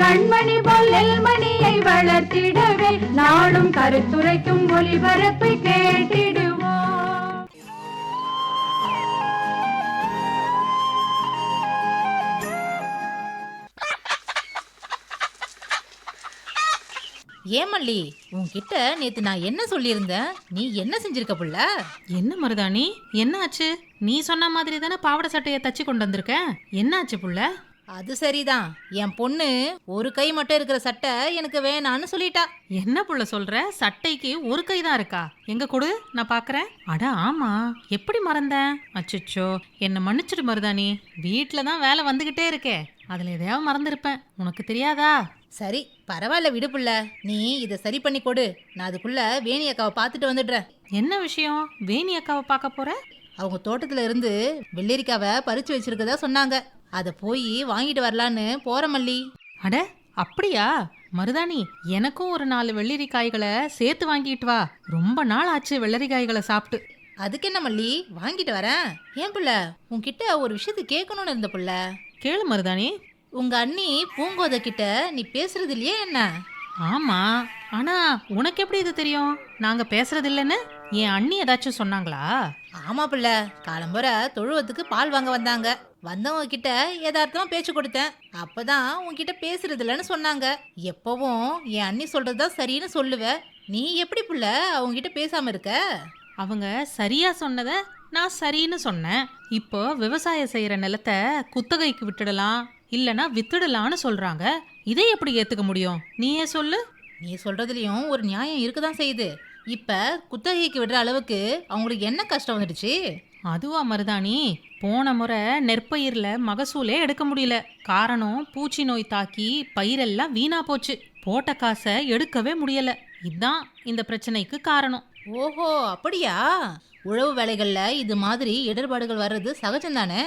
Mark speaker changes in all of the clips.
Speaker 1: கண்மணி பொல்லல் மணியை வளர்த்திடவே நாடும் கருத்துரைக்கும் ஒளிபரப்பை கேட்டிடுவோம்.
Speaker 2: ஏமல்லி உன்கிட்ட நேத்து நான் என்ன சொல்லியிருந்தேன்? நீ என்ன செஞ்சிருக்க புள்ள?
Speaker 3: என்ன மருதாணி? என்னாச்சு நீ சொன்ன மாதிரி தானே பாவாடை சட்டையை தச்சு கொண்டு வந்திருக்க என்னாச்சு புள்ள?
Speaker 2: அது சரிதான். என் பொண்ணு ஒரு கை மட்டும் இருக்கிற சட்டை எனக்கு வேணான்னு சொல்லிட்டா.
Speaker 3: என்ன புள்ள சொல்ற? சட்டைக்கு ஒரு கை தான் இருக்கா? எங்க கொடு நான் பாக்குறேன். அட ஆமா. எப்படி மறந்தேன் அச்சச்சோ. என்ன மன்னிச்சிடு மருதாணி. வீட்ல தான் வேலை வந்துகிட்டே இருக்கே. அதுல எதையாவது மறந்திருப்பேன். உனக்கு தெரியாதா?
Speaker 2: சரி பரவாயில்ல விடு புள்ள. நீ இதை சரி பண்ணி கொடு. நான் அதுக்குள்ள வேணி அக்காவை பார்த்துட்டு வந்துடுறேன்.
Speaker 3: என்ன விஷயம்? வேணி அக்காவை பார்க்க போற?
Speaker 2: அவங்க தோட்டத்துல இருந்து வெள்ளரிக்காவை பறிச்சு வச்சிருக்கதா சொன்னாங்க. அதை போய் வாங்கிட்டு வரலான்னு போற மல்லி.
Speaker 3: அட அப்படியா? மருதாணி எனக்கும் ஒரு நாலு வெள்ளரிக்காய்களை சேர்த்து வாங்கிட்டு வா. ரொம்ப நாள் ஆச்சு வெள்ளரிக்காய்களை சாப்பிட்டு.
Speaker 2: அதுக்கு என்ன மல்லி? வாங்கிட்டு வரேன். ஏன் புள்ள? உன்கிட்ட ஒரு விஷயத்தை கேட்கணும்னு இருந்த புள்ள.
Speaker 3: கேளு மருதாணி.
Speaker 2: உங்க அண்ணி பூங்கோத கிட்ட நீ பேசுறது இல்லையே என்ன?
Speaker 3: ஆமா. ஆனா உனக்கு எப்படி இது தெரியும்? நாங்க பேசுறது இல்லைன்னு என் அண்ணி ஏதாச்சும் சொன்னாங்களா?
Speaker 2: ஆமா புள்ள. காலம்புற தொழுவத்துக்கு பால் வாங்க வந்தாங்க. வந்தவங்க கிட்ட யதார்த்தமா பேச்சு கொடுத்தேன். அப்பதான் உன்கிட்ட பேசுறது இல்லைன்னு சொன்னாங்க. எப்பவும் என் அண்ணி சொல்றதுதான் சரின்னு சொல்லுவ. நீ எப்படி புள்ள அவங்க கிட்ட பேசாம இருக்க?
Speaker 3: அவங்க சரியா சொன்னத நான் சரின்னு சொன்னேன். இப்போ விவசாயம் செய்யற நிலத்தை குத்தகைக்கு விட்டுடலாம். இல்லனா வித்துடலாம்னு சொல்றாங்க. இதை எப்படி ஏத்துக்க முடியும்? நீயே சொல்லு.
Speaker 2: நீ சொல்றதுலயும் ஒரு நியாயம் இருக்கதான் செய்யுது. இப்ப குத்தகைக்கு விடுற அளவுக்கு அவங்களுக்கு என்ன கஷ்டம் வந்துடுச்சு?
Speaker 3: அதுவா மருதாணி போன முறை நெற்பயிர்ல மகசூலே எடுக்க முடியல. காரணம் பூச்சி நோய் தாக்கி பயிரெல்லாம் வீணா போச்சு. போட்ட காசை எடுக்கவே முடியல. இதுதான் இந்த பிரச்சனைக்கு காரணம்.
Speaker 2: ஓஹோ அப்படியா? உழவு வேலைகளில் இது மாதிரி இடர்பாடுகள் வர்றது சகஜம் தானே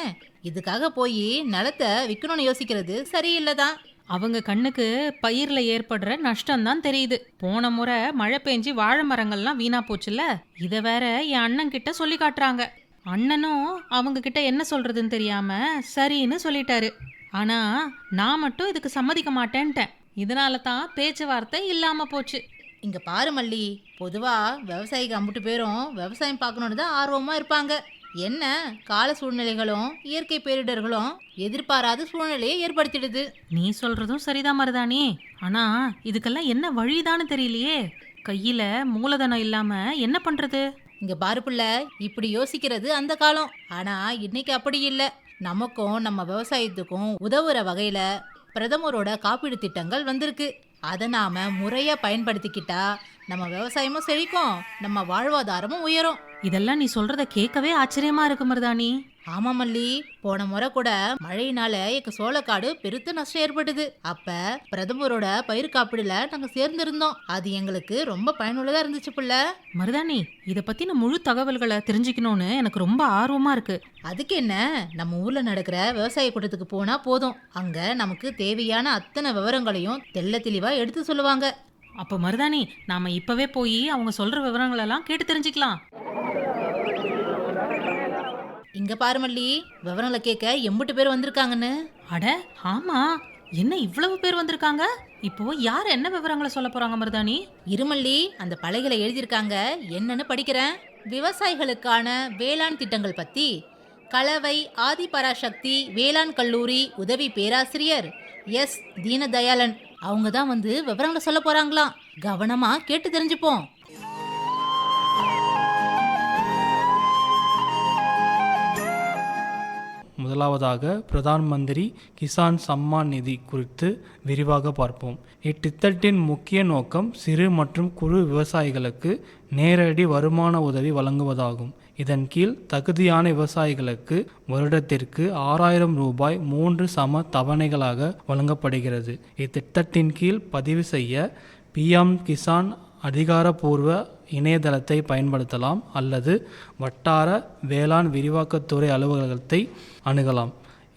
Speaker 2: இதுக்காக போய் நிலத்தை விற்கணும்னு யோசிக்கிறது சரியில்லை தான்
Speaker 3: அவங்க கண்ணுக்கு பயிரில் ஏற்படுற நஷ்டம் தான் தெரியுது. போன முறை மழை பெஞ்சு வாழை மரங்கள்லாம் வீணா போச்சுல்ல? இதை வேற என் அண்ணன் கிட்ட சொல்லி காட்டுறாங்க. அண்ணனும் அவங்க கிட்ட என்ன சொல்றதுன்னு தெரியாம சரின்னு சொல்லிட்டாரு. ஆனா நான் மட்டும் இதுக்கு சம்மதிக்க மாட்டேன்ட்டேன். இதனால தான் பேச்சுவார்த்தை இல்லாம போச்சு.
Speaker 2: இங்க பாரு மல்லி பொதுவா விவசாயிக்கு அம்புட்டு பேரும் விவசாயம் பார்க்கணுன்னு தான் ஆர்வமா இருப்பாங்க. என்ன? கால சூழ்நிலைகளும் இயற்கை பேரிடர்களும் எதிர்பாராத சூழ்நிலையை ஏற்படுத்திடுது.
Speaker 3: நீ சொல்றதும் சரிதான் மருதாணி. ஆனா இதுக்கெல்லாம் என்ன வழிதான்னு தெரியலையே. கையில மூலதனம் இல்லாம என்ன பண்றது?
Speaker 2: இங்க பாரு புள்ள இப்படி யோசிக்கிறது அந்த காலம். ஆனா இன்னைக்கு அப்படி இல்ல. நமக்கும் நம்ம விவசாயத்துக்கும் உதவுற வகையில பிரதமரோட காப்பீடு திட்டங்கள் வந்திருக்கு. அதை நாம முறையா பயன்படுத்திக்கிட்டா நம்ம விவசாயமும் செழிக்கும் நம்ம வாழ்வாதாரமும் உயரும்.
Speaker 3: இதெல்லாம் நீ சொல்றத கேட்கவே ஆச்சரியமா இருக்கு மருதாணி.
Speaker 2: ஆமா மல்லி. போன முறை கூட மழையினால எங்க சோளக்காடு பெருத்த நஷ்டம் ஏற்பட்டது. அப்ப பிரதமரோட பயிர் காப்பீடுல நாங்க சேர்ந்திருந்தோம். அது எங்களுக்கு ரொம்ப பயனுள்ளதா இருந்துச்சு புள்ள.
Speaker 3: மருதாணி இத பத்தின முழு தகவல்களை தெரிஞ்சுக்கணும்னு எனக்கு ரொம்ப ஆர்வமா இருக்கு.
Speaker 2: அதுக்கு என்ன? நம்ம ஊர்ல நடக்கிற விவசாய கூட்டத்துக்கு போனா போதும். அங்க நமக்கு தேவையான அத்தனை விவரங்களையும் தெள்ள தெளிவா எடுத்து சொல்லுவாங்க.
Speaker 3: அப்ப மருதாணி நாம இப்பவே போய் அவங்க சொல்ற விவரங்கள் எல்லாம் கேட்டு தெரிஞ்சுக்கலாம்.
Speaker 2: இங்க பாரு மல்லி விவரங்களை கேட்க எம்புட்டு பேர் வந்திருக்காங்கன்னு.
Speaker 3: அட ஆமா. என்ன இவ்வளவு பேர் வந்திருக்காங்க? இப்போ யார் என்ன விவரங்களை சொல்ல போறாங்க மருதாணி?
Speaker 2: இருமல்லி அந்த பலகையில எழுதியிருக்காங்க. என்னன்னு படிக்கிறேன். விவசாயிகளுக்கான வேளாண் திட்டங்கள் பத்தி. கலவை ஆதிபராசக்தி வேளாண் கல்லூரி உதவி பேராசிரியர் எஸ். தீனதயாளன். அவங்க தான் வந்து விவரங்களை சொல்ல போறாங்களாம் கவனமா கேட்டு தெரிஞ்சுப்போம்.
Speaker 4: முதலாவதாக பிரதான் மந்திரி கிசான் சம்மான் நிதி குறித்து விரிவாக பார்ப்போம். இத்திட்டத்தின் முக்கிய நோக்கம் சிறு மற்றும் குறு விவசாயிகளுக்கு நேரடி வருமான உதவி வழங்குவதாகும். இதன் கீழ் தகுதியான விவசாயிகளுக்கு வருடத்திற்கு ஆறாயிரம் ரூபாய் மூன்று சம தவணைகளாக வழங்கப்படுகிறது. இத்திட்டத்தின் கீழ் பதிவு செய்ய பிஎம் கிசான் அதிகாரப்பூர்வ இணையதளத்தை பயன்படுத்தலாம் அல்லது வட்டார வேளாண் விரிவாக்கத்துறை அலுவலகத்தை அணுகலாம்.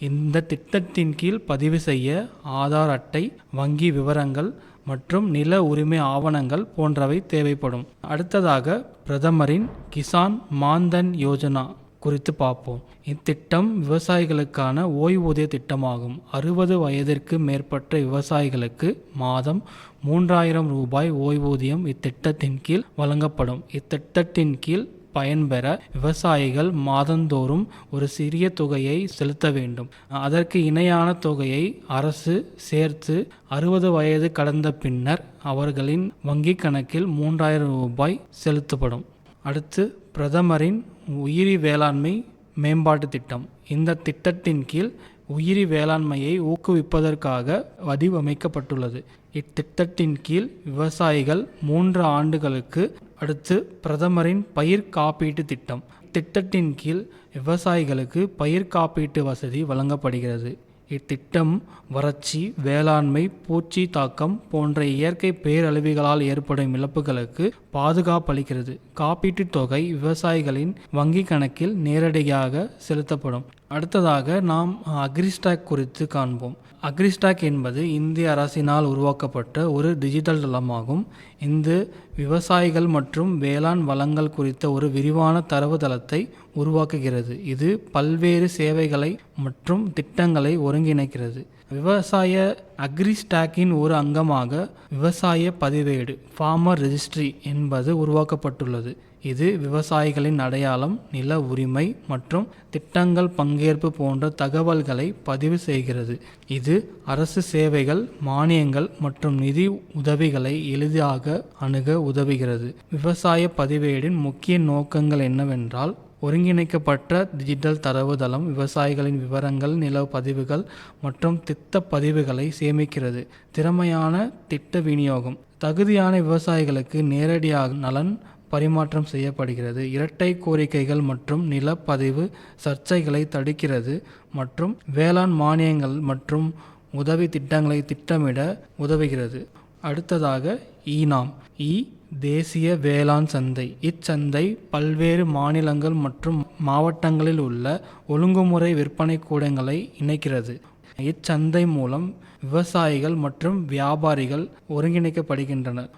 Speaker 4: இந்த திட்டத்தின் கீழ் பதிவு செய்ய ஆதார் அட்டை வங்கி விவரங்கள் மற்றும் நில உரிமை ஆவணங்கள் போன்றவை தேவைப்படும். அடுத்ததாக பிரதமரின் கிசான் மான்தன் யோஜனா குறித்து பார்ப்போம். இத்திட்டம் விவசாயிகளுக்கான ஓய்வூதிய திட்டமாகும். அறுபது வயதிற்கு மேற்பட்ட விவசாயிகளுக்கு மாதம் மூன்றாயிரம் ரூபாய் ஓய்வூதியம் இத்திட்டத்தின் கீழ் வழங்கப்படும். இத்திட்டத்தின் கீழ் பயன்பெற விவசாயிகள் மாதந்தோறும் ஒரு சிறிய தொகையை செலுத்த வேண்டும். அதற்கு இணையான தொகையை அரசு சேர்த்து அறுபது வயது கடந்த பின்னர் அவர்களின் வங்கிக் கணக்கில் மூன்றாயிரம் ரூபாய் செலுத்தப்படும். அடுத்து பிரதமரின் உயிரி வேளாண்மை மேம்பாட்டு திட்டம். இந்த திட்டத்தின் கீழ் உயிரி வேளாண்மையை ஊக்குவிப்பதற்காக வடிவமைக்கப்பட்டுள்ளது. இத்திட்டத்தின் கீழ் விவசாயிகள் மூன்று ஆண்டுகளுக்கு அடுத்து பிரதமரின் பயிர் காப்பீட்டு திட்டம். திட்டத்தின் கீழ் விவசாயிகளுக்கு பயிர் காப்பீட்டு வசதி வழங்கப்படுகிறது. இத்திட்டம் வறட்சி வேளாண்மை பூச்சி தாக்கம் போன்ற இயற்கை பேரழிவுகளால் ஏற்படும் இழப்புகளுக்கு பாதுகாப்பளிக்கிறது காப்பீட்டுத் தொகை விவசாயிகளின் வங்கி கணக்கில் நேரடியாக செலுத்தப்படும். அடுத்ததாக நாம் அக்ரிஸ்டாக் குறித்து காண்போம். அக்ரிஸ்டாக் என்பது இந்திய அரசினால் உருவாக்கப்பட்ட ஒரு டிஜிட்டல் தளமாகும். இந்த விவசாயிகள் மற்றும் வேளாண் வளங்கள் குறித்த ஒரு விரிவான தரவுத்தளத்தை உருவாக்குகிறது. இது பல்வேறு சேவைகளை மற்றும் திட்டங்களை ஒருங்கிணைக்கிறது. விவசாய அக்ரிஸ்டாக்கின் ஒரு அங்கமாக விவசாய பதிவேடு ஃபார்மர் ரெஜிஸ்ட்ரி என்பது உருவாக்கப்பட்டுள்ளது. இது விவசாயிகளின் அடையாளம் நில உரிமை மற்றும் திட்டங்கள் பங்கேற்பு போன்ற தகவல்களை பதிவு செய்கிறது. இது அரசு சேவைகள் மானியங்கள் மற்றும் நிதி உதவிகளை எளிதாக அணுக உதவுகிறது. விவசாய பதிவேடின் முக்கிய நோக்கங்கள் என்னவென்றால் ஒருங்கிணைக்கப்பட்ட டிஜிட்டல் தரவுதளம் விவசாயிகளின் விவரங்கள் நில பதிவுகள் மற்றும் திட்ட பதிவுகளை சேமிக்கிறது. திறமையான திட்ட விநியோகம். தகுதியான விவசாயிகளுக்கு நேரடியாக நலன் பரிமாற்றம் செய்யப்படுகிறது. இரட்டை கோரிக்கைகள் மற்றும் நிலப்பதிவு சர்ச்சைகளை தடுக்கிறது மற்றும் வேளாண் மானியங்கள் மற்றும் உதவி திட்டங்களை திட்டமிட உதவுகிறது. அடுத்ததாக ஈனாம் இ தேசிய வேளாண் சந்தை. இச்சந்தை பல்வேறு மாநிலங்கள் மற்றும் மாவட்டங்களில் உள்ள ஒழுங்குமுறை விற்பனை கூடங்களை இணைக்கிறது. இச்சந்தை மூலம் விவசாயிகள் மற்றும் வியாபாரிகள் ஒருங்கிணைக்கப்படுகின்றனர்.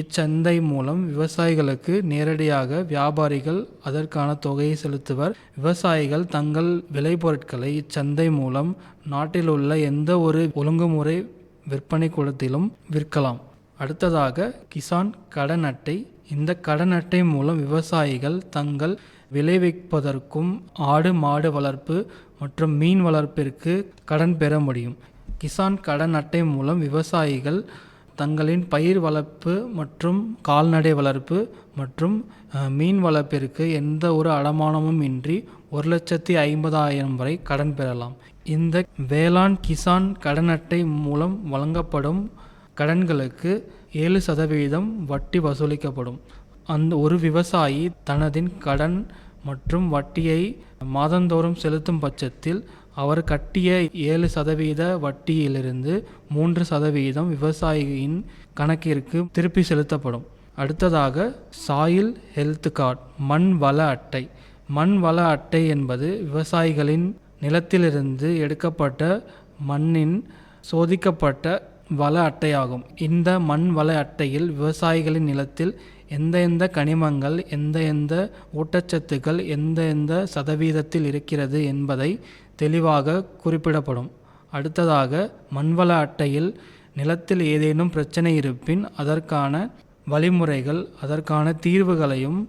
Speaker 4: இச்சந்தை மூலம் விவசாயிகளுக்கு நேரடியாக வியாபாரிகள் அதற்கான தொகையை செலுத்துவர். விவசாயிகள் தங்கள் விளைபொருட்களை இச்சந்தை மூலம் நாட்டில் உள்ள எந்த ஒரு ஒழுங்குமுறை விற்பனை கூடத்திலும் விற்கலாம். அடுத்ததாக கிசான் கடன் அட்டை. இந்த கடன் அட்டை மூலம் விவசாயிகள் தங்கள் விளைவிப்பதற்கும் ஆடு மாடு வளர்ப்பு மற்றும் மீன் வளர்ப்பிற்கு கடன் பெற முடியும். கிசான் கடன் அட்டை மூலம் விவசாயிகள் தங்களின் பயிர் வளர்ப்பு மற்றும் கால்நடை வளர்ப்பு மற்றும் மீன் வளர்ப்பிற்கு எந்த ஒரு அடமானமும் இன்றி ஒரு லட்சத்தி ஐம்பதாயிரம் வரை கடன் பெறலாம். இந்த வேளாண் கிசான் கடன் அட்டை மூலம் வழங்கப்படும் கடன்களுக்கு ஏழு சதவீதம் வட்டி வசூலிக்கப்படும். அந்த ஒரு விவசாயி தனதின் கடன் மற்றும் வட்டியை மாதந்தோறும் செலுத்தும் பட்சத்தில் அவர் கட்டிய ஏழு சதவீத வட்டியிலிருந்து மூன்று சதவீதம் விவசாயியின் கணக்கிற்கு திருப்பி செலுத்தப்படும். அடுத்ததாக சாயில் ஹெல்த் கார்டு மண் வள அட்டை. மண் வள அட்டை என்பது விவசாயிகளின் நிலத்திலிருந்து எடுக்கப்பட்ட மண்ணின் சோதிக்கப்பட்ட வள அட்டையாகும். இந்த மண் வள அட்டையில் விவசாயிகளின் நிலத்தில் எந்த எந்த கனிமங்கள் எந்த எந்த ஊட்டச்சத்துக்கள் எந்த எந்த சதவீதத்தில் இருக்கிறது என்பதை தெளிவாக குறிப்பிடப்படும். அடுத்ததாக மண்வள அட்டையில் நிலத்தில் ஏதேனும் பிரச்சனை இருப்பின் அதற்கான வழிமுறைகள் அதற்கான தீர்வுகளையும்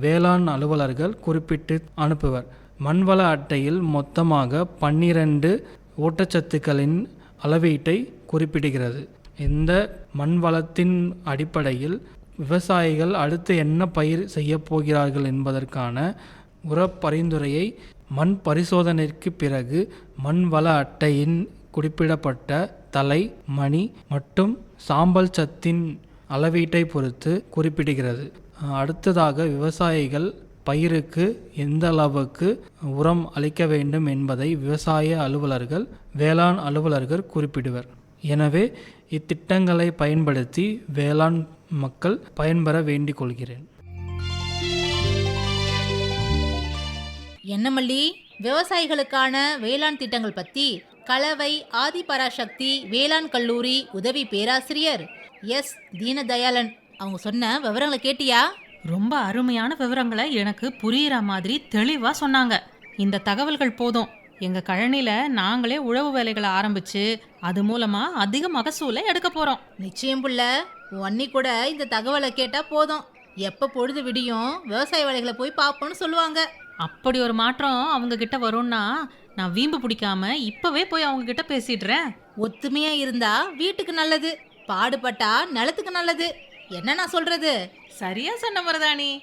Speaker 4: வேளாண் அலுவலர்கள் குறிப்பிட்டு அனுப்புவர். மண்வள அட்டையில் மொத்தமாக பன்னிரண்டு ஊட்டச்சத்துக்களின் அளவீட்டை குறிப்பிடுகிறது. இந்த மண் வளத்தின் அடிப்படையில் விவசாயிகள் அடுத்து என்ன பயிர் செய்யப் போகிறார்கள் என்பதற்கான உர பரிந்துரையை மண் பரிசோதனைக்கு பிறகு மண் வள அட்டையின் குறிப்பிடப்பட்ட தலை மணி மற்றும் சாம்பல் சத்தின் அளவீட்டை பொறுத்து குறிப்பிடுகிறது. அடுத்ததாக விவசாயிகள் பயிருக்கு எந்த அளவுக்கு உரம் அளிக்க வேண்டும் என்பதை விவசாய அலுவலர்கள் வேளாண் அலுவலர்கள் குறிப்பிடுவர். எனவே இத்திட்டங்களை பயன்படுத்தி வேளாண் மக்கள் பயன்பெற வேண்டிக் கொள்கிறேன்.
Speaker 2: என்ன மல்லி விவசாயிகளுக்கான வேளாண் திட்டங்கள் பத்தி கலவை ஆதிபராசக்தி வேளாண் கல்லூரி உதவி பேராசிரியர் எஸ். தீனதயாளன் அவங்க சொன்ன விவரங்களை கேட்டியா?
Speaker 3: ரொம்ப அருமையான விவரங்களை எனக்கு புரியுற மாதிரி தெளிவா சொன்னாங்க. இந்த தகவல்கள் போதும். எங்க கழனில நாங்களே உழவு வேலைகளை ஆரம்பிச்சு அது மூலமா அதிக மகசூலை எடுக்க போறோம்.
Speaker 2: நிச்சயம் புள்ள. அண்ணி கூட இந்த தகவலை கேட்டா போதும். எப்ப பொழுது விடியும்? விவசாய வேலைகளை போய் பார்ப்போம்னு சொல்லுவாங்க.
Speaker 3: அப்படி ஒரு மாற்றம் அவங்க கிட்ட வரும்னா நான் வீம்பு பிடிக்காம இப்பவே போய் அவங்க கிட்ட பேசிடுறேன்.
Speaker 2: ஒத்துமையா இருந்தா வீட்டுக்கு நல்லது பாடுபட்டா நிலத்துக்கு நல்லது. என்ன நான் சொல்றது?
Speaker 3: சரியா சொன்ன மருதாணி.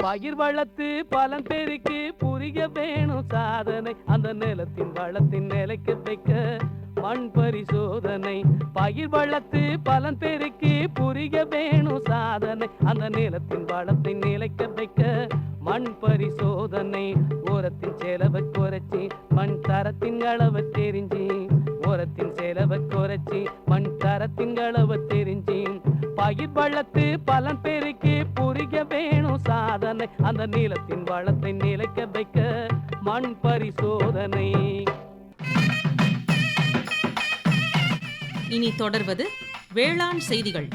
Speaker 5: பயிர் வளர்த்து பலன் பெருக்கி புரிய வேணும் சாதனை. அந்த நிலத்தின் வளத்தின் நிலைக்கு வைக்க மண் பரிசோதனை. பயிர் வளர்த்து பலன் பெருக்கி புரிய வேணும் சாதனை. அந்த நிலத்தின் வளத்தை நிலைக்க வைக்க மண் பரிசோதனை. உரத்தின் செலவை குறைச்சி மண் தரத்தின் அளவை தெரிஞ்சு. உரத்தின் செலவை குறைச்சி மண் தரத்தின் அளவை தெரிஞ்சு. பயிர் வளர்த்து பலன் பெருக்கி புரிய வேணும் சாதனை. அந்த நிலத்தின் வளத்தை நிலைக்க வைக்க மண் பரிசோதனை.
Speaker 3: இனி தொடர்வது வேளாண் செய்திகள்.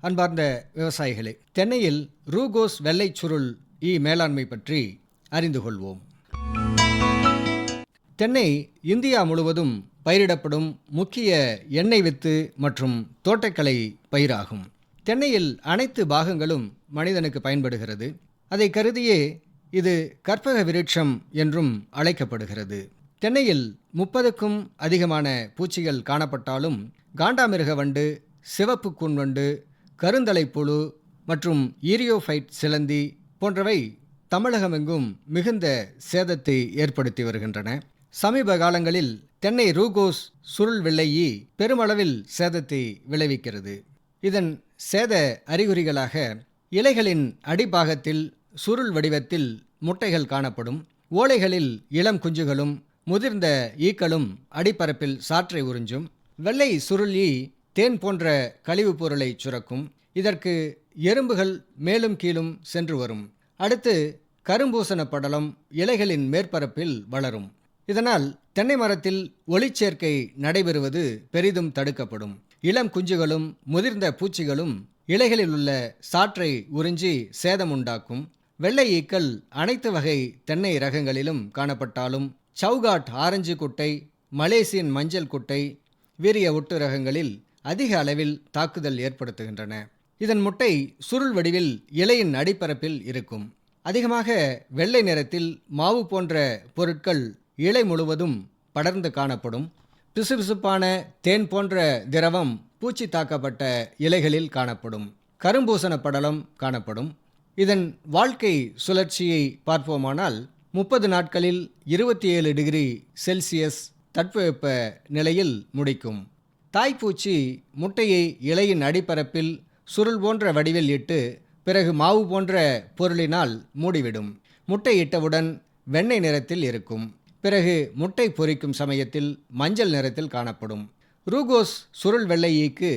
Speaker 6: அன்பார்ந்த விவசாயிகளே தென்னையில் ரூகோஸ் வெள்ளை சுருள் ஈ மேலாண்மை பற்றி அறிந்து கொள்வோம். தென்னை இந்தியா முழுவதும் பயிரிடப்படும் முக்கிய எண்ணெய் வித்து மற்றும் தோட்டக்கலை பயிராகும். தென்னையில் அனைத்து பாகங்களும் மனிதனுக்கு பயன்படுகிறது. அதை கருதியே இது கற்பக விருட்சம் என்றும் அழைக்கப்படுகிறது. தென்னையில் முப்பதுக்கும் அதிகமான பூச்சிகள் காணப்பட்டாலும் காண்டாமிருக வண்டு சிவப்பு கூன் வண்டு கருந்தலைப்புழு மற்றும் ஈரியோஃபைட் சிலந்தி போன்றவை தமிழகமெங்கும் மிகுந்த சேதத்தை ஏற்படுத்தி வருகின்றன. சமீப காலங்களில் தென்னை ரூகோஸ் சுருள் வெள்ளையி பெருமளவில் சேதத்தை விளைவிக்கிறது. இதன் சேத அறிகுறிகளாக இலைகளின் அடிப்பாகத்தில் சுருள் வடிவத்தில் முட்டைகள் காணப்படும். ஓலைகளில் இளம் குஞ்சுகளும் முதிர்ந்த ஈக்களும் அடிப்பரப்பில் சாற்றை உறிஞ்சும். வெள்ளை சுருள் ஈ தேன் போன்ற கழிவுப் பொருளை சுரக்கும். இதற்கு எறும்புகள் மேலும் கீழும் சென்று வரும். அடுத்து கரும்பூசண படலம் இலைகளின் மேற்பரப்பில் வளரும். இதனால் தென்னை மரத்தில் ஒளிச்சேர்க்கை நடைபெறுவது பெரிதும் தடுக்கப்படும். இளம் குஞ்சுகளும் முதிர்ந்த பூச்சிகளும் இலைகளில் உள்ள சாற்றை உறிஞ்சி சேதம் உண்டாக்கும். வெள்ளை ஈக்கள் அனைத்து வகை தென்னை ரகங்களிலும் காணப்பட்டாலும் சவுகாட் ஆரஞ்சு குட்டை மலேசியன் மஞ்சள் குட்டை வீரிய ஒட்டு ரகங்களில் அதிக அளவில் தாக்குதல் ஏற்படுத்துகின்றன. இதன் முட்டை சுருள் வடிவில் இலையின் அடிப்பரப்பில் இருக்கும். அதிகமாக வெள்ளை நிறத்தில் மாவு போன்ற பொருட்கள் இலை முழுவதும் படர்ந்து காணப்படும். பிசுபிசுப்பான தேன் போன்ற திரவம் பூச்சி தாக்கப்பட்ட இலைகளில் காணப்படும். கரும்பூசண படலம் காணப்படும். இதன் வாழ்க்கை சுழற்சியை பார்ப்போமானால் முப்பது நாட்களில் இருபத்தி ஏழு டிகிரி செல்சியஸ் தட்பவெப்ப நிலையில் முடிக்கும். தாய்ப்பூச்சி முட்டையை இலையின் அடிப்பரப்பில் சுருள் போன்ற வடிவில் இட்டு பிறகு மாவு போன்ற பொருளினால் மூடிவிடும். முட்டையிட்டவுடன் வெண்ணெய் நிறத்தில் இருக்கும். பிறகு முட்டை பொரிக்கும் சமயத்தில் மஞ்சள் நிறத்தில் காணப்படும். ரூகோஸ் சுருள் வெள்ளையீக்கு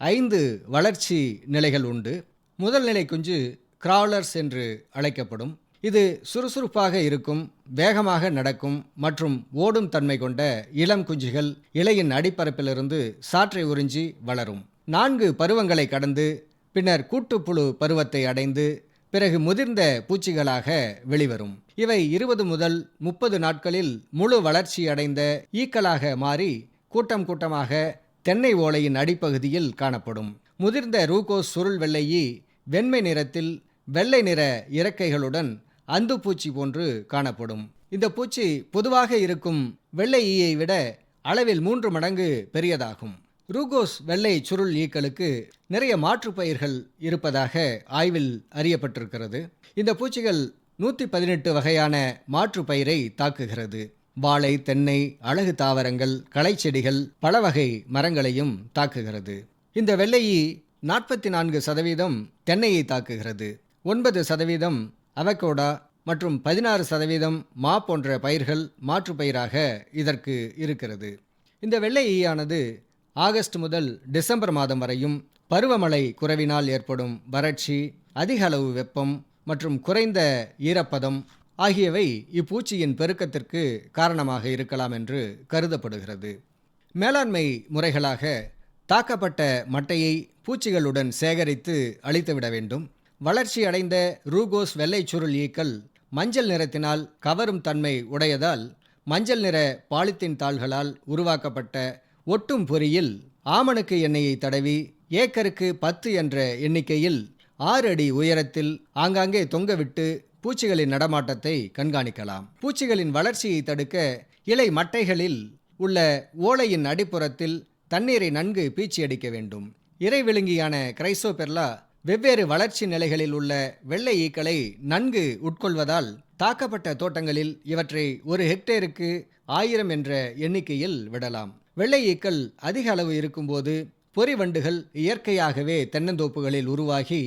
Speaker 6: ஐந்து வளர்ச்சி நிலைகள் உண்டு. முதல் நிலை குஞ்சு கிராவலர்ஸ் என்று அழைக்கப்படும். இது சுறுசுறுப்பாக இருக்கும் வேகமாக நடக்கும் மற்றும் ஓடும் தன்மை கொண்ட இளம் குஞ்சுகள் இலையின் அடிப்பரப்பிலிருந்து சாற்றை உறிஞ்சி வளரும். நான்கு பருவங்களை கடந்து பின்னர் கூட்டுப்புழு பருவத்தை அடைந்து பிறகு முதிர்ந்த பூச்சிகளாக வெளிவரும். இவை இருபது முதல் முப்பது நாட்களில் முழு வளர்ச்சியடைந்த ஈக்களாக மாறி கூட்டம் கூட்டமாக தென்னை ஓலையின் அடிப்பகுதியில் காணப்படும். முதிர்ந்த ரூகோஸ் சுருள் வெள்ளையி வெண்மை நிறத்தில் வெள்ளை நிற இறக்கைகளுடன் அந்து பூச்சி போன்று காணப்படும். இந்த பூச்சி பொதுவாக இருக்கும் வெள்ளை ஈயை விட அளவில் மூன்று மடங்கு பெரியதாகும். ரூகோஸ் வெள்ளை சுருள் ஈக்களுக்கு நிறைய மாற்றுப்பயிர்கள் இருப்பதாக ஆய்வில் அறியப்பட்டிருக்கிறது. இந்த பூச்சிகள் நூற்றி பதினெட்டு வகையான மாற்றுப்பயிரை தாக்குகிறது. வாழை தென்னை அழகு தாவரங்கள் களைச்செடிகள் பல வகை மரங்களையும் தாக்குகிறது. இந்த வெள்ளையி நாற்பத்தி நான்கு சதவீதம் தென்னையை தாக்குகிறது. ஒன்பது சதவீதம் அவகோடா மற்றும் பதினாறு சதவீதம் மா போன்ற பயிர்கள் மாற்றுப்பயிராக இதற்கு இருக்கிறது. இந்த வெள்ளை ஈயானது ஆகஸ்ட் முதல் டிசம்பர் மாதம் வரையும் பருவமழை குறைவினால் ஏற்படும் வறட்சி அதிக அளவு வெப்பம் மற்றும் குறைந்த ஈரப்பதம் ஆகியவை இப்பூச்சியின் பெருக்கத்திற்கு காரணமாக இருக்கலாம் என்று கருதப்படுகிறது. மேலாண்மை முறைகளாக தாக்கப்பட்ட மட்டையை பூச்சிகளுடன் சேகரித்து அழித்துவிட வேண்டும். வளர்ச்சி அடைந்த ரூகோஸ் வெள்ளை சுருள் ஈக்கள் மஞ்சள் நிறத்தினால் கவரும் தன்மை உடையதால் மஞ்சள் நிற பாலித்தீன் தாள்களால் உருவாக்கப்பட்ட ஒட்டும் பொறியில் ஆமணக்கு எண்ணெயை தடவி ஏக்கருக்கு பத்து என்ற எண்ணிக்கையில் ஆறு அடி உயரத்தில் ஆங்காங்கே தொங்கவிட்டு பூச்சிகளின் நடமாட்டத்தை கண்காணிக்கலாம். பூச்சிகளின் வளர்ச்சியை தடுக்க இலை மட்டைகளில் உள்ள ஓலையின் அடிப்புறத்தில் தண்ணீரை நன்கு பீச்சி அடிக்க வேண்டும். இறைவிழுங்கியான கிரைசோபெர்லா வெவ்வேறு வளர்ச்சி நிலைகளில் உள்ள வெள்ளை ஈக்களை நன்கு உட்கொள்வதால் தாக்கப்பட்ட தோட்டங்களில் இவற்றை ஒரு ஹெக்டேருக்கு ஆயிரம் என்ற எண்ணிக்கையில் விடலாம். வெள்ளை ஈக்கள் அதிக அளவு இருக்கும்போது பொறிவண்டுகள் இயற்கையாகவே தென்னந்தோப்புகளில் உருவாகி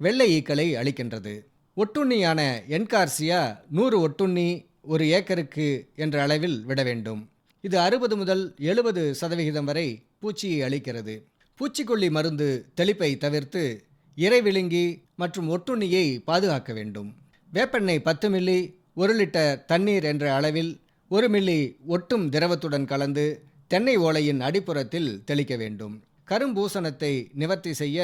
Speaker 6: வெள்ளை ஈக்களை அளிக்கின்றது ஒட்டுண்ணியான என்கார்சியா நூறு ஒட்டுண்ணி ஒரு ஏக்கருக்கு என்ற அளவில் விட வேண்டும். இது அறுபது முதல் எழுபது சதவிகிதம் வரை பூச்சியை அளிக்கிறது பூச்சிக்கொல்லி மருந்து தெளிப்பை தவிர்த்து இறைவிழுங்கி மற்றும் ஒட்டுண்ணியை பாதுகாக்க வேண்டும். வேப்பெண்ணெய் பத்து மில்லி ஒரு லிட்டர் தண்ணீர் என்ற அளவில் ஒரு மில்லி ஒட்டும் திரவத்துடன் கலந்து தென்னை ஓலையின் அடிப்புறத்தில் தெளிக்க வேண்டும். கரும்பூசணத்தை நிவர்த்தி செய்ய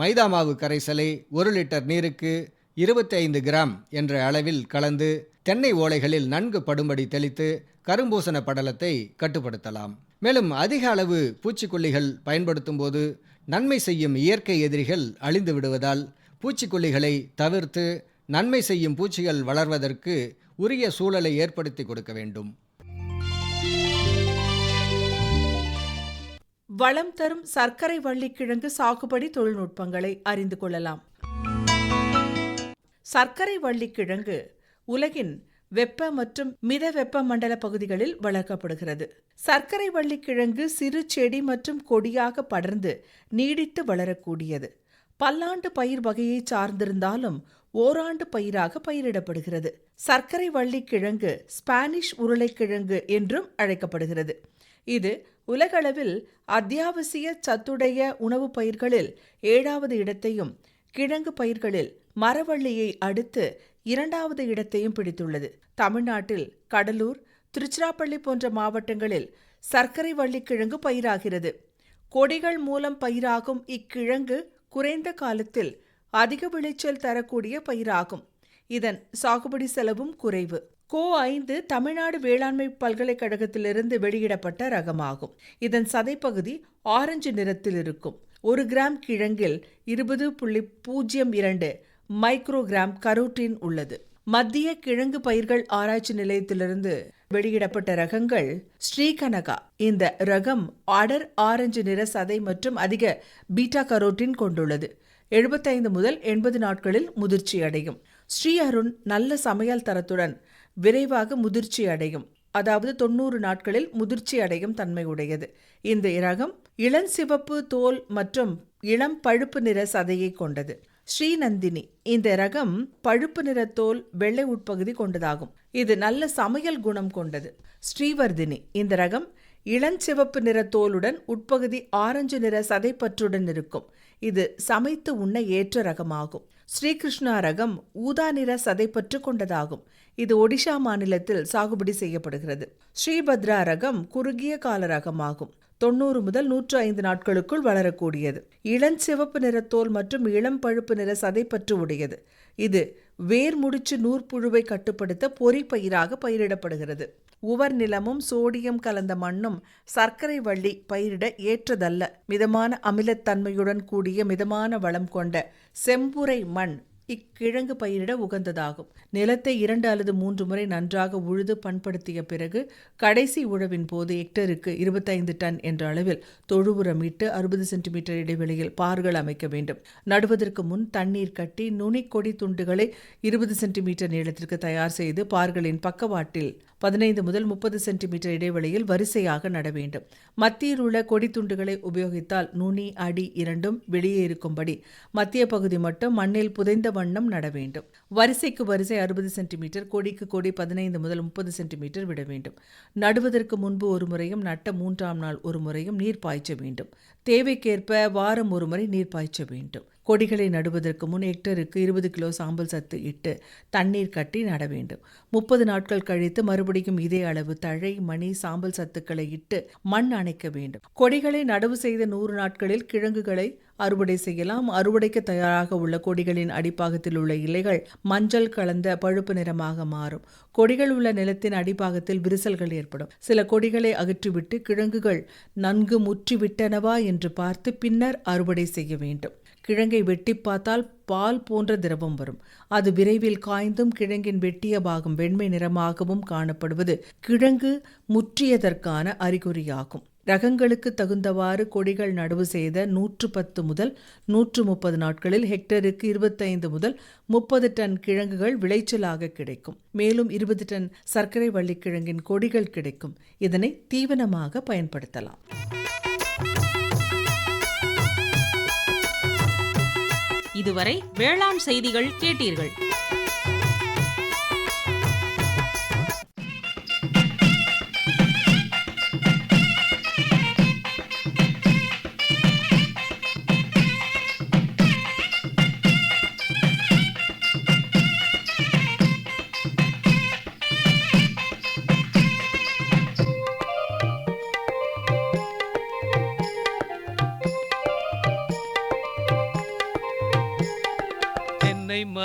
Speaker 6: மைதா மாவு கரைசலை ஒரு லிட்டர் நீருக்கு இருபத்தி ஐந்து கிராம் என்ற அளவில் கலந்து தென்னை ஓலைகளில் நன்கு படும்படி தெளித்து கரும்பூசண படலத்தை கட்டுப்படுத்தலாம். மேலும் அதிக அளவு பூச்சிக்கொல்லிகள் பயன்படுத்தும் போது நன்மை செய்யும் இயற்கை எதிரிகள் அழிந்து விடுவதால் பூச்சிக்கொல்லிகளை தவிர்த்து நன்மை செய்யும் பூச்சிகள் வளர்வதற்கு உரிய சூழலை ஏற்படுத்தி கொடுக்க வேண்டும்.
Speaker 7: வளம் தரும் சர்க்கரை வள்ளிக்கிழங்கு சாகுபடி தொழில்நுட்பங்களை அறிந்து கொள்ளலாம். சர்க்கரை வள்ளிக்கிழங்கு உலகின் வெப்ப மற்றும் மித வெப்ப மண்டல பகுதிகளில் வளர்க்கப்படுகிறது. சர்க்கரை வள்ளிக்கிழங்கு சிறு செடி மற்றும் கொடியாக படர்ந்து நீடித்து வளரக்கூடியது. பல்லாண்டு பயிர் வகையை சார்ந்திருந்தாலும் ஓராண்டு பயிராக பயிரிடப்படுகிறது. சர்க்கரை வள்ளிக்கிழங்கு ஸ்பானிஷ் உருளைக்கிழங்கு என்றும் அழைக்கப்படுகிறது. இது உலகளவில் அத்தியாவசிய சத்துடைய உணவுப் பயிர்களில் ஏழாவது இடத்தையும் கிழங்கு பயிர்களில் மரவள்ளியை அடுத்து இரண்டாவது இடத்தையும் பிடித்துள்ளது. தமிழ்நாட்டில் கடலூர் திருச்சிராப்பள்ளி போன்ற மாவட்டங்களில் சர்க்கரை வள்ளிக்கிழங்கு பயிராகிறது. கொடிகள் மூலம் பயிராகும் இக்கிழங்கு குறைந்த காலத்தில் அதிக விளைச்சல் தரக்கூடிய பயிராகும். இதன் சாகுபடி செலவும் குறைவு. கோ ஐந்து தமிழ்நாடு வேளாண்மை பல்கலைக்கழகத்திலிருந்து வெளியிடப்பட்ட ரகமாகும். இதன் சதைப்பகுதி ஆரஞ்சு நிறத்தில் இருக்கும். ஒரு கிராம் கிழங்கில் இருபது புள்ளி பூஜ்ஜியம் இரண்டு மைக்ரோகிராம் கரோட்டின் உள்ளது. மத்திய கிழங்கு பயிர்கள் ஆராய்ச்சி நிலையத்திலிருந்து வெளியிடப்பட்ட ரகங்கள் ஸ்ரீகனகா. இந்த ரகம் அடர் ஆரஞ்சு நிற சதை மற்றும் அதிக பீட்டா கரோட்டின் கொண்டுள்ளது. எழுபத்தைந்து முதல் எண்பது நாட்களில் முதிர்ச்சி அடையும் ஸ்ரீ அருண் நல்ல சமையல் தரத்துடன் விரைவாக முதிர்ச்சி அடையும். அதாவது தொண்ணூறு நாட்களில் முதிர்ச்சி அடையும் தன்மை உடையது இந்த ரகம் இளஞ்சிவப்பு தோல் மற்றும் இளம் பழுப்பு நிற சதையை கொண்டது. ஸ்ரீநந்தினி இந்த ரகம் பழுப்பு நிற தோல் வெள்ளை உட்பகுதி கொண்டதாகும். இது நல்ல சமையல் குணம் கொண்டது. ஸ்ரீவர்தினி இந்த ரகம் இளஞ்சிவப்பு நிற தோலுடன் உட்பகுதி ஆரஞ்சு நிற சதைப்பற்றுடன் இருக்கும். இது சமைத்து உண்ண ஏற்ற ரகமாகும் ஸ்ரீகிருஷ்ணா ரகம் ஊதா நிற சதைப்பற்று கொண்டதாகும். இது ஒடிஷா மாநிலத்தில் சாகுபடி செய்யப்படுகிறது. ஸ்ரீபத்ரா ரகம் குறுகிய கால ரகமாகும். தொண்ணூறு முதல் நூற்று ஐந்து நாட்களுக்குள் வளரக்கூடியது. இளஞ்சிவப்பு நிறத்தோல் மற்றும் இளம் பழுப்பு நிற சதைப்பற்று உடையது. இது வேர் முடிச்சு நூற்புழுவை கட்டுப்படுத்த பொறி பயிராக பயிரிடப்படுகிறது. உவர் நிலமும் சோடியம் கலந்த மண்ணும் சர்க்கரை வள்ளி பயிரிட ஏற்றதல்ல. மிதமான அமிலத்தன்மையுடன் கூடிய மிதமான வளம் கொண்ட செம்புரை மண் இக்கிழங்கு பயிரிட உகந்ததாகும். நிலத்தை இரண்டு அல்லது மூன்று முறை நன்றாக உழுது பண்படுத்திய பிறகு கடைசி உழவின் போது ஹெக்டருக்கு இருபத்தைந்து டன் என்ற அளவில் தொழு உரமிட்டு அறுபது சென்டிமீட்டர் இடைவெளியில் பார்கள் அமைக்க வேண்டும். நடுவதற்கு முன் தண்ணீர் கட்டி நுனிக்கொடி துண்டுகளை இருபது சென்டிமீட்டர் நீளத்திற்கு தயார் செய்து பார்களின் பக்கவாட்டில் பதினைந்து முதல் முப்பது சென்டிமீட்டர் இடைவெளியில் வரிசையாக நட வேண்டும். மத்தியில் உள்ள கொடி துண்டுகளை உபயோகித்தால் நுனி அடி இரண்டும் வெளியே இருக்கும்படி. மத்திய பகுதி மட்டும் மண்ணில் புதைந்த வண்ணம் நட வேண்டும். வரிசைக்கு வரிசை அறுபது சென்டிமீட்டர் கொடிக்கு கொடி பதினைந்து முதல் முப்பது சென்டிமீட்டர் விட வேண்டும். நடுவதற்கு முன்பு ஒரு முறையும் நட்ட மூன்றாம் நாள் ஒரு முறையும் நீர் பாய்ச்ச வேண்டும். தேவைக்கேற்ப வாரம் ஒரு முறை நீர் பாய்ச்ச வேண்டும். கொடிகளை நடுவதற்கு முன் ஹெக்டருக்கு இருபது கிலோ சாம்பல் சத்து இட்டு தண்ணீர் கட்டி நட வேண்டும். முப்பது நாட்கள் கழித்து மறுபடியும் இதே அளவு தழை மணி சாம்பல் சத்துக்களை இட்டு மண் அணைக்க வேண்டும். கொடிகளை நடவு செய்த நூறு நாட்களில் கிழங்குகளை அறுவடை செய்யலாம். அறுவடைக்கு தயாராக உள்ள கொடிகளின் அடிப்பாகத்தில் உள்ள இலைகள் மஞ்சள் கலந்த பழுப்பு நிறமாக மாறும். கொடிகள் உள்ள நிலத்தின் அடிப்பாகத்தில் விரிசல்கள் ஏற்படும். சில கொடிகளை அகற்றிவிட்டு கிழங்குகள் நன்கு முற்றிவிட்டனவா என்று பார்த்து பின்னர் அறுவடை செய்ய வேண்டும். கிழங்கை வெட்டி பார்த்தால் பால் போன்ற திரவம் வரும். அது விரைவில் காய்ந்தும் கிழங்கின் வெட்டிய பாகம் வெண்மை நிறமாகவும் காணப்படுவது கிழங்கு முற்றியதற்கான அறிகுறியாகும். ரகங்களுக்கு தகுந்தவாறு கொடிகள் நடவு செய்த நூற்று பத்து முதல் நூற்று முப்பது நாட்களில் ஹெக்டருக்கு இருபத்தைந்து முதல் முப்பது டன் கிழங்குகள் விளைச்சலாக கிடைக்கும். மேலும் இருபது டன் சர்க்கரை வள்ளிக்கிழங்கின் கொடிகள் கிடைக்கும். இதனை தீவனமாக பயன்படுத்தலாம்.
Speaker 3: இதுவரை வேளாண் செய்திகள் கேட்டீர்கள்.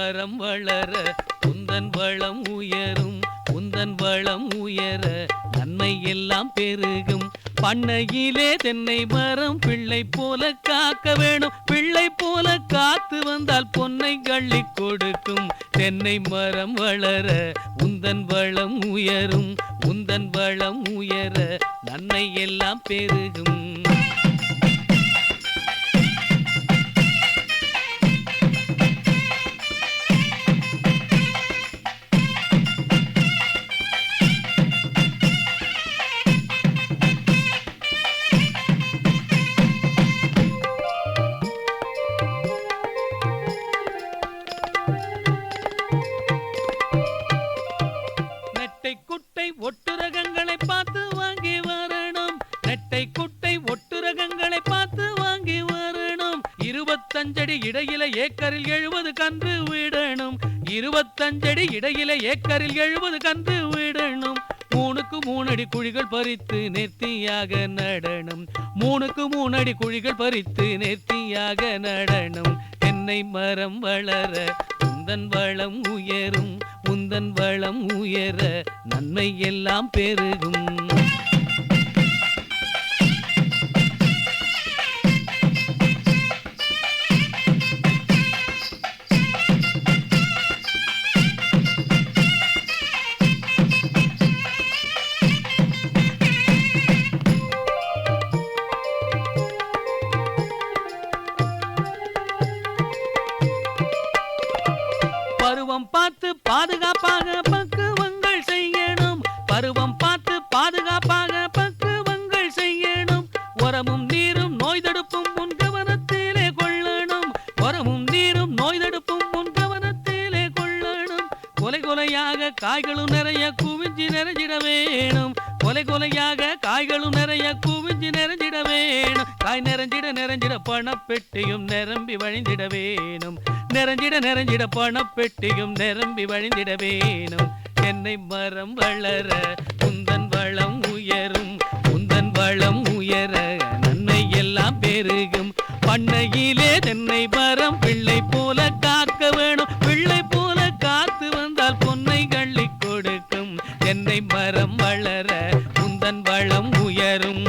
Speaker 5: தென்னை மரம் வளர உந்தன் வளம் உயரும் உந்தன் வளம் உயர நன்மை எல்லாம் பெருகும். பண்ணையிலே தென்னை மரம் பிள்ளை போல காக்க வேணும். பிள்ளை போல காத்து வந்தால் பொன்னை கள்ளி கொடுக்கும். தென்னை மரம் வளர உந்தன் வளம் உயரும் உந்தன் வளம் உயர நன்மை எல்லாம் பெருகும். ஏக்கரில் எழுபது கன்று விடணும். இருபத்தஞ்சடி இடையில ஏக்கரில் எழுபது கன்று விடணும். மூணுக்கு மூணடி குழிகள் பறித்து நெத்தியாக நடணும். மூணுக்கு மூணடி குழிகள் பறித்து நெத்தியாக நடணும். தென்னை மரம் வளர உந்தன் வளம் உயரும். உந்தன் வளம் உயர நன்மை எல்லாம் பெருகும். பாதுகாப்பாக பக்குவங்கள் செய்யணும். பருவம் பார்த்து பாதுகாப்பாக பக்குவங்கள் செய்யணும். உரமும் நீரும் நோய் தடுப்பும் முன் கவனத்திலே கொள்ளணும். உரமும் நீரும் நோய் தடுப்பும் முன் கவனத்திலே கொள்ளணும். கொலை கொலையாக காய்களும் நிறைய குவிஞ்சி நிறைஞ்சிட வேணும். கொலை கொலையாக காய்களும் நிறைய குவிஞ்சி நிறைஞ்சிட வேணும். காய் நிறைஞ்சிட நிறைஞ்சிட பணப்பெட்டியும் நிரம்பி வழிஞ்சிட வேணும். நிறைஞ்சிட நிறைஞ்சிட பணப்பெட்டியும் நிரம்பி வழிந்திட வேணும். என்னை மரம் வளர குந்தன் வளம் உயரும். குந்தன் வளம் உயர நன்மை எல்லாம் பெருகும். பண்ணையிலே தென்னை மரம் பிள்ளை போல காக்க வேணும். பிள்ளை போல காத்து வந்தால் பொன்னை கள்ளி கொடுக்கும். என்னை மரம் வளர குந்தன் வளம் உயரும்.